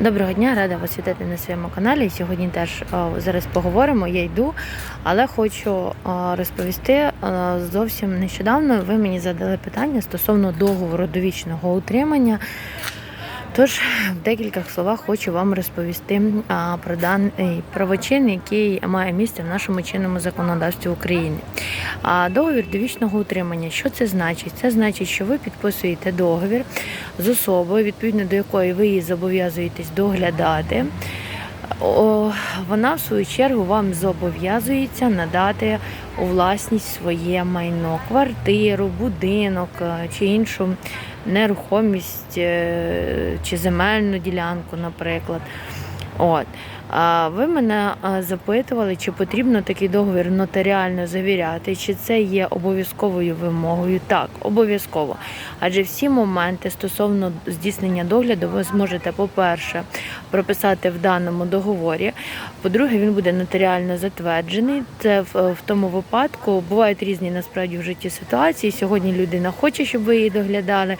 Доброго дня, рада вас вітати на своєму каналі. Сьогодні теж зараз поговоримо. Я йду, але хочу розповісти зовсім нещодавно. Ви мені задали питання стосовно договору довічного утримання. Тож в декількох словах хочу вам розповісти про даний правочин, який має місце в нашому чинному законодавстві України. Договір довічного утримання, що це значить? Це значить, що ви підписуєте договір з особою, відповідно до якої ви її зобов'язуєтесь доглядати. Вона, в свою чергу, вам зобов'язується надати у власність своє майно, квартиру, будинок е, чи іншу нерухомість е, чи земельну ділянку, наприклад. От. Ви мене запитували, чи потрібно такий договір нотаріально завіряти, чи це є обов'язковою вимогою? Так, обов'язково. Адже всі моменти стосовно здійснення догляду ви зможете, по-перше, прописати в даному договорі. По-друге, він буде нотаріально затверджений. Це в, в тому випадку бувають різні насправді в житті ситуації. Сьогодні людина хоче, щоб ви її доглядали.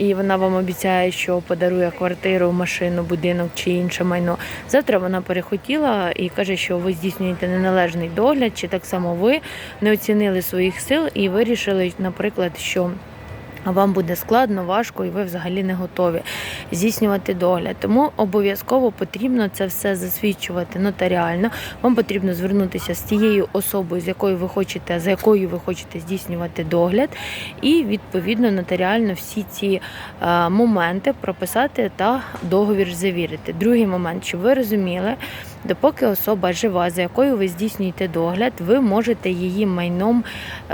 І вона вам обіцяє, що подарує квартиру, машину, будинок чи інше майно. Завтра вона перехотіла і каже, що ви здійснюєте неналежний догляд, чи так само ви не оцінили своїх сил і вирішили, наприклад, що. А вам буде складно, важко, і ви взагалі не готові здійснювати догляд. Тому обов'язково потрібно це все засвідчувати нотаріально. Вам потрібно звернутися з тією особою, з якою ви хочете, за якою ви хочете здійснювати догляд, і відповідно нотаріально всі ці е, моменти прописати та договір завірити. Другий момент, щоб ви розуміли. Допоки особа жива, за якою ви здійснюєте догляд, ви можете її майном,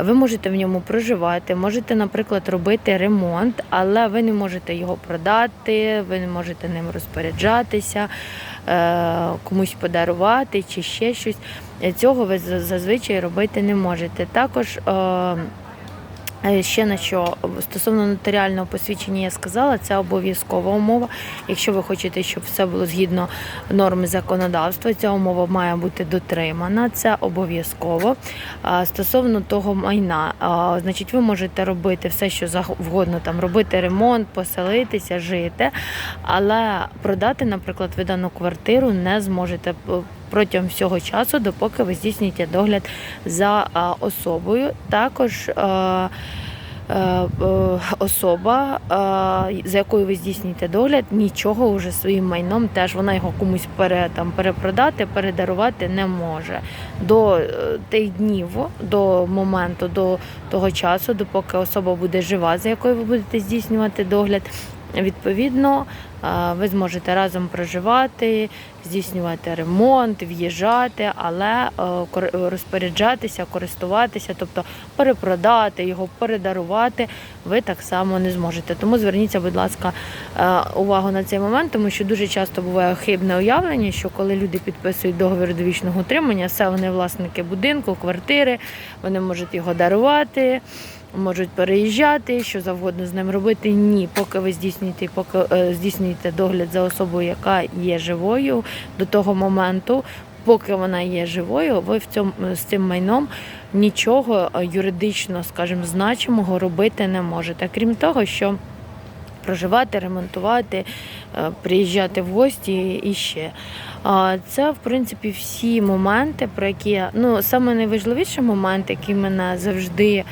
ви можете в ньому проживати, можете, наприклад, робити ремонт, але ви не можете його продати, ви не можете ним розпоряджатися, е, комусь подарувати чи ще щось. Цього ви зазвичай робити не можете. Також е, Ще на що стосовно нотаріального посвідчення я сказала, це обов'язкова умова. Якщо ви хочете, щоб все було згідно норм законодавства, ця умова має бути дотримана. Це обов'язково. Стосовно того майна, значить, ви можете робити все, що завгодно, там робити ремонт, поселитися, жити, але продати, наприклад, ви дану квартиру не зможете протягом всього часу, допоки ви здійснюєте догляд за особою. Також а, е, е, особа, е, за якою ви здійснюєте догляд, нічого вже своїм майном теж вона його комусь пере, там, перепродати, передарувати не може. До е, тих днів, до моменту, до того часу, допоки особа буде жива, за якою ви будете здійснювати догляд. Відповідно, е, ви зможете разом проживати, здійснювати ремонт, в'їжджати, але е, розпоряджатися, користуватися, тобто перепродати його, передарувати, ви так само не зможете. Тому зверніться, будь ласка, е, увагу на цей момент, тому що дуже часто буває хибне уявлення, що коли люди підписують договір довічного утримання, все вони власники будинку, квартири, вони можуть його дарувати можуть переїжджати, що завгодно з ним робити. Ні, поки ви здійснюєте, поки е, здійснюєте догляд за особою, яка є живою до того моменту. Поки вона є живою, ви в цьому з цим майном нічого е, юридично, скажімо, значимого робити не можете. Крім того, що проживати, ремонтувати, е, приїжджати в гості і ще. Це, в принципі, всі моменти, про які ну саме найважливіший момент, який мене завжди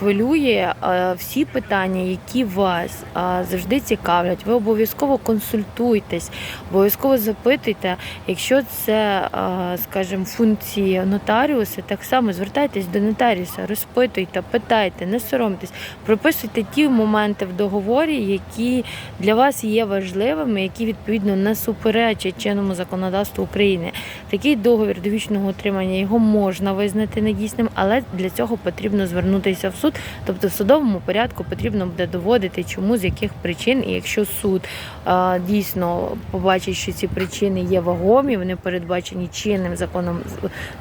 хвилює, е, всі питання, які вас е, завжди цікавлять, ви обов'язково консультуйтесь, обов'язково запитуйте. Якщо це, е, скажімо, функції нотаріуса, так само звертайтесь до нотаріуса, розпитуйте, питайте, не соромтесь, прописуйте ті моменти в договорі, які для вас є важливими, які відповідно не суперечать чинному законодавству України. Такий договір довічного утримання його можна визнати недійсним, але для цього потрібно звернутися в суд. Тобто в судовому порядку потрібно буде доводити, чому з яких причин, і якщо суд дійсно побачить, що ці причини є вагомі, вони передбачені чинним законом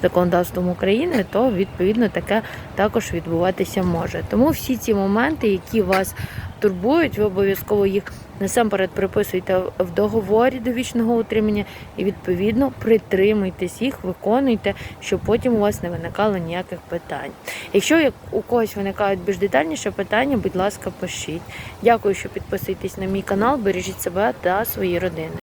законодавством України, то відповідно таке також відбуватися може. Тому всі ці моменти, які вас турбують, ви обов'язково їх насамперед приписуйте в договорі довічного утримання і відповідно притримуйтесь їх, виконуйте, щоб потім у вас не виникало ніяких питань. Якщо у когось виникають більш детальніше питання, будь ласка, пишіть. Дякую, що підписуєтесь на мій канал, бережіть себе та свої родини.